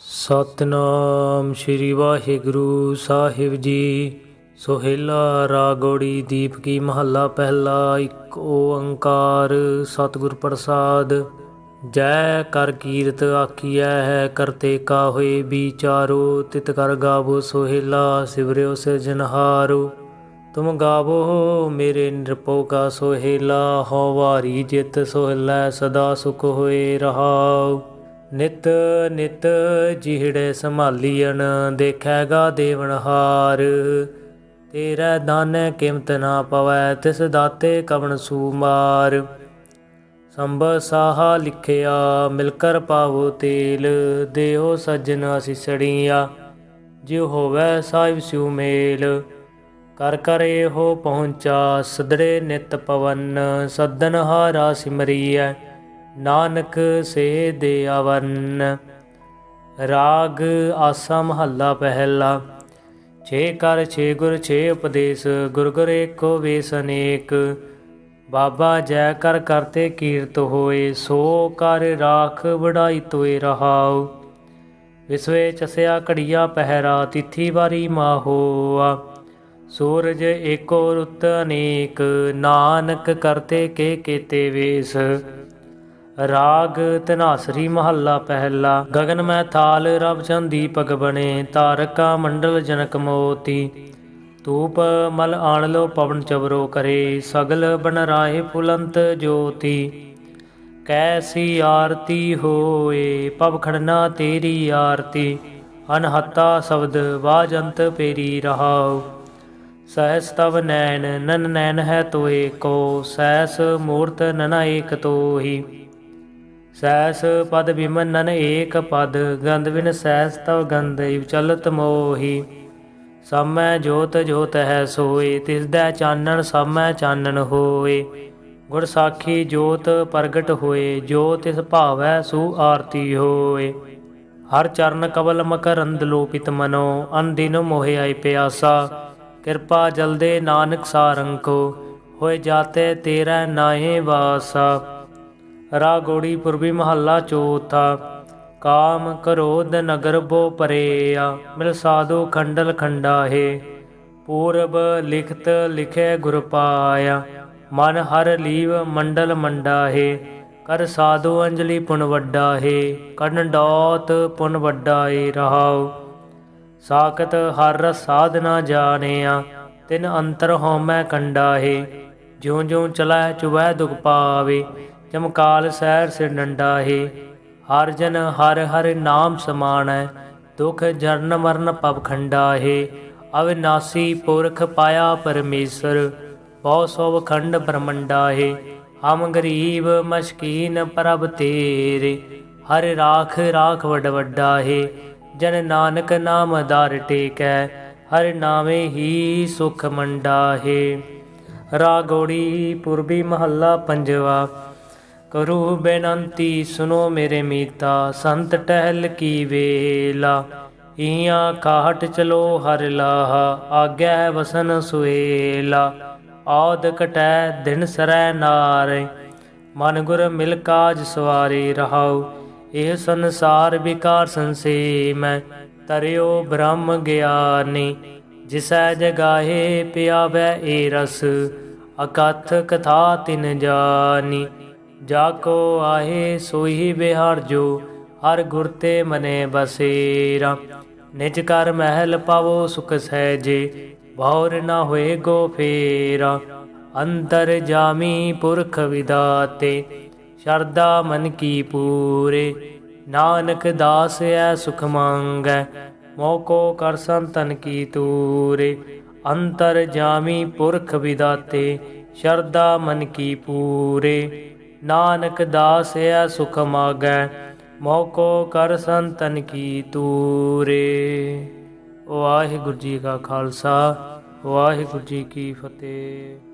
ਸਤਨਾਮ ਸ੍ਰੀ ਵਾਹਿਗੁਰੂ ਸਾਹਿਬ ਜੀ। ਸੋਹਿਲਾ ਰਾਗੋੜੀ ਦੀਪ ਕੀ ਮਹੱਲਾ ਪਹਿਲਾ, ਇੱਕ ਓੰਕਾਰ ਸਤਿਗੁਰ ਪ੍ਰਸਾਦ। ਜੈ ਕਰ ਕੀਰਤ ਆਖੀਐ ਹੈ ਕਰਤੇ ਕਾ ਹੋਏ ਵਿਚਾਰੋ, ਤਿਤ ਕਰ ਗਾਵੋ ਸੋਹਿਲਾ, ਸਿਵਰਿਓ ਸਿਰਜਨਹਾਰੋ ਤੁਮ ਗਾਵੋ ਮੇਰੇ ਨਿਰਪੋ ਕਾ ਸੋਹਿਲਾ ਹੋ ਵਾਰੀ ਜਿਤ ਸੋਹਿਲਾ ਸਦਾ ਸੁਖ ਹੋਏ ਰਹਾਉ। ਨਿਤ ਨਿਤ ਜਿਹੜੇ ਸੰਭਾਲੀਣ ਦੇਖੈਗਾ ਦੇਵਨਹਾਰ ਤੇਰਾ ਦਾਨੈ ਕਿਮਤ ਨਾ ਪਵੈ, ਤਿਸ ਦਾਤੇ ਕਵਣ ਸੂਮਾਰ। ਸੰਭ ਸਾਹਾ ਲਿਖਿਆ, ਮਿਲਕਰ ਪਾਵੋ ਤੇਲ। ਦੇਹੋ ਸੱਜਣ ਅਸਿਸੜੀਆ ਜਿਉ ਹੋਵੈ ਸਾਹਿਬ ਸਿਉ ਮੇਲ। ਕਰ ਕਰ ਇਹੋ ਪਹੁੰਚਾ, ਸਦੜੇ ਨਿਤ ਪਵਨ ਸਦਨ ਹਾਰਾ ਸਿਮਰੀਐ। ਨਾਨਕ ਸੇ ਦੇ ਅਵਨ ਰਾਗ ਆਸਾ ਮਹੱਲਾ ਪਹਿਲਾ, ਛੇ ਕਰ ਛੇ ਗੁਰ ਛੇ ਉਪਦੇਸ਼, ਗੁਰ ਗੁਰ ਏਕੋ ਵੇਸ ਅਨੇਕ, ਬਾਬਾ ਜੈ ਕਰ ਕਰਤੇ ਕੀਰਤ ਹੋਏ, ਸੋ ਕਰ ਰਾਖ ਵਡਾਈ ਤੋਏ ਰਹਾਉ, ਵਿਸਵੇ ਚਸਿਆ ਘੜੀਆ ਪਹਿਰਾ, ਤਿਥੀ ਵਾਰੀ ਮਾਹੋਆ ਸੂਰਜ ਏਕੋ ਰੁੱਤ ਅਨੇਕ, ਨਾਨਕ ਕਰਤੇ ਕੇ ਕੇਤੇ ਵੇਸ ਰਾਗ ਤਨਾਸਰੀ ਮਹੱਲਾ ਪਹਿਲਾ। ਗਗਨ ਮੈਂ ਥਾਲ, ਰਬ ਦੀਪਕ ਬਣੇ, ਤਾਰਕਾ ਮੰਡਲ ਜਨਕ ਮੋਤੀ। ਧੂਪ ਮਲ ਆਣ ਲੋ ਪਵਨ ਚਵਰੋ ਕਰੇ, ਸਗਲ ਬਨ ਰਾਏ ਫੁਲੰਤ ਜੋਤੀ। ਕੈਸੀ ਆਰਤੀ ਹੋਏ, ਪਵ ਖੜਨਾ ਤੇਰੀ ਆਰਤੀ। ਅਨਹਤਾ ਸ਼ਬਦ ਵਾਜੰਤ ਪੇਰੀ ਰਹਾਉ। ਸਹਸ ਤਵ ਨੈਣ, ਨਨ ਨੈਣ ਹੈ ਤੋਏ ਕੋ ਸੈਸ ਮੂਰਤ ਨਨ ਏਕ ਤੋਹੀ। ਸੈਸ ਪਦ ਬਿਮਨ ਨਨ ਏਕ ਪਦ, ਗੰਧ ਬਿਨ ਸੈਸ ਤਵ ਗੰਧ ਚਲਤ ਮੋਹੀ। ਸਮੈ ਜੋਤ ਜੋਤ ਹੈ ਸੋਏ, ਤਿਸ ਦਾ ਚਾਨਣ ਸਮੈ ਚਾਨਣ ਹੋਏ। ਗੁਰ ਸਾਖੀ ਜੋਤ ਪ੍ਰਗਟ ਹੋਏ, ਜੋ ਤਿਸ ਭਾਵੈ ਸੂ ਆਰਤੀ ਹੋਏ। ਹਰ ਚਰਨ ਕਬਲ ਮਕਰੰਦ ਲੋਪਿਤ ਮਨੋ ਅਨਦਿਨ ਮੋਹਿ ਆਈ ਪਿਆਸਾ। ਕਿਰਪਾ ਜਲਦੇ ਨਾਨਕ ਸਾਰੰਕੋ, ਹੋਏ ਜਾਤੇ ਤੇਰਾ ਨਾਹੇ ਵਾਸਾ। ਰਾਗੋੜੀ ਪੁਰਬੀ ਮਹੱਲਾ ਚੌਥਾ। ਕਾਮ ਕਰੋਧ ਨਗਰ ਬੋ ਪਰੇਆ, ਮਿਲ ਸਾਧੂ ਖੰਡਲ ਖੰਡਾਹੇ। ਪੂਰਬ ਲਿਖਤ ਲਿਖੇ ਗੁਰ ਪਾਇਆ, ਮਨ ਹਰ ਲੀਵ ਮੰਡਲ ਮੰਡਾਹੇ। ਕਰ ਸਾਧੂ ਅੰਜਲੀ ਪੁਨ ਵੱਡਾ ਹੈ ਕਰਨ ਡੋਤ ਪੁਨ ਵੱਡਾ ਏ ਰਹਾਉ। ਸਾਖਤ ਹਰ ਰਸ ਸਾਧਨਾ ਜਾਣਿਆ, ਤਿਨ ਅੰਤਰ ਹੋਮੈ ਕੰਡਾ ਹੈ ਜਿਉ ਜਿਉ ਚਲੈ ਚੁਬੈ ਦੁਖ ਪਾਵੇ ਚਮਕਾਲ ਸਹਿਰ ਸਿਰ ਡੰਡਾ ਹੈ, ਹਰ ਜਨ ਹਰ ਹਰ ਨਾਮ ਸਮਾਣੈ, ਦੁਖ ਜਰਨ ਮਰਨ ਪਵਖੰਡਾ ਹੈ ਅਵਿਨਾਸੀ ਪੁਰਖ ਪਾਇਆ ਪਰਮੇਸ਼ਰ, ਬਹੁ ਸੋਭ ਖੰਡ ਬ੍ਰਹਮੰਡਾ ਹੈ, ਹਮ ਗਰੀਬ ਮਸ਼ਕੀਨ ਪ੍ਰਭ ਤੇਰੇ, ਹਰ ਰਾਖ ਰਾਖ ਵਡ ਵੱਡਾ ਹੈ, ਜਨ ਨਾਨਕ ਨਾਮ ਦਾਰ ਟੇਕੈ, ਹਰ ਨਾਮੇ ਹੀ ਸੁਖ ਮੰਡਾ ਹੈ। ਰਾਗੋੜੀ ਪੁਰਬੀ ਮਹੱਲਾ ਪੰਜਵਾ ਕਰੂ ਬੇਨੰਤੀ ਸੁਨੋ ਮੇਰੇ ਮੀਤਾ, ਸੰਤ ਟਹਿਲ ਕੀ ਵੇਲਾ? ਈਆਂ ਕਾਹਟ ਚਲੋ ਹਰ ਲਾਹਾ ਆਗੈ ਵਸਨ ਸੁਏਲਾ ਆਦ ਕਟੈ ਦਿਨ ਸਰੈ ਨਾਰੇ, ਮਨ ਗੁਰ ਮਿਲ ਕਾਜ ਸਵਾਰੀ ਰਹਾਉ। ਇਹ ਸੰਸਾਰ ਵਿਕਾਰ ਸੰਸੇ ਮੈਂ ਤਰਿਓ ਬ੍ਰਹਮ ਗਿਆਨੀ। ਜਿਸੈ ਜਗਾਹੇ ਪਿਆਵੈ ਏ ਰਸ, ਅਕਥ ਕਥਾ ਤਿਨ ਜਾਨੀ। ਜਾ ਕੋ ਆਹੇ ਸੋਈ ਬਿਹਾਰ ਜੋ, ਹਰ ਗੁਰ ਤੇ ਮਨੇ ਬਸੇਰਾ। ਨਿਜ ਕਰ ਮਹਿਲ ਪਾਵੋ ਸੁਖ ਸਹਿਜੇ ਭੌਰ ਨਾ ਹੋਏ ਗੋ ਫੇਰਾ। ਅੰਤਰ ਜਾਮੀ ਪੁਰਖ ਵਿਦਾਤੇ ਸ਼ਰਦਾ ਮਨ ਕੀ ਪੂਰੇ। ਨਾਨਕ ਦਾਸ ਐ ਸੁਖ ਮੰਗੈ ਮੋਕੋ ਕਰ ਸੰਤਨ ਕੀ ਤੂਰੇ। ਅੰਤਰ ਜਾਮੀ ਪੁਰਖ ਵਿਦਾਤੇ ਸ਼ਰਦਾ ਮਨ ਕੀ ਪੂਰੇ। ਨਾਨਕ ਦਾਸ ਐ ਸੁਖ ਮਾਗੈ ਮੋਕੋ ਕਰ ਸੰਤਨ ਕੀ ਤੂਰੇ। ਵਾਹਿਗੁਰੂ ਜੀ ਕਾ ਖਾਲਸਾ, ਵਾਹਿਗੁਰੂ ਜੀ ਕੀ ਫਤਿਹ।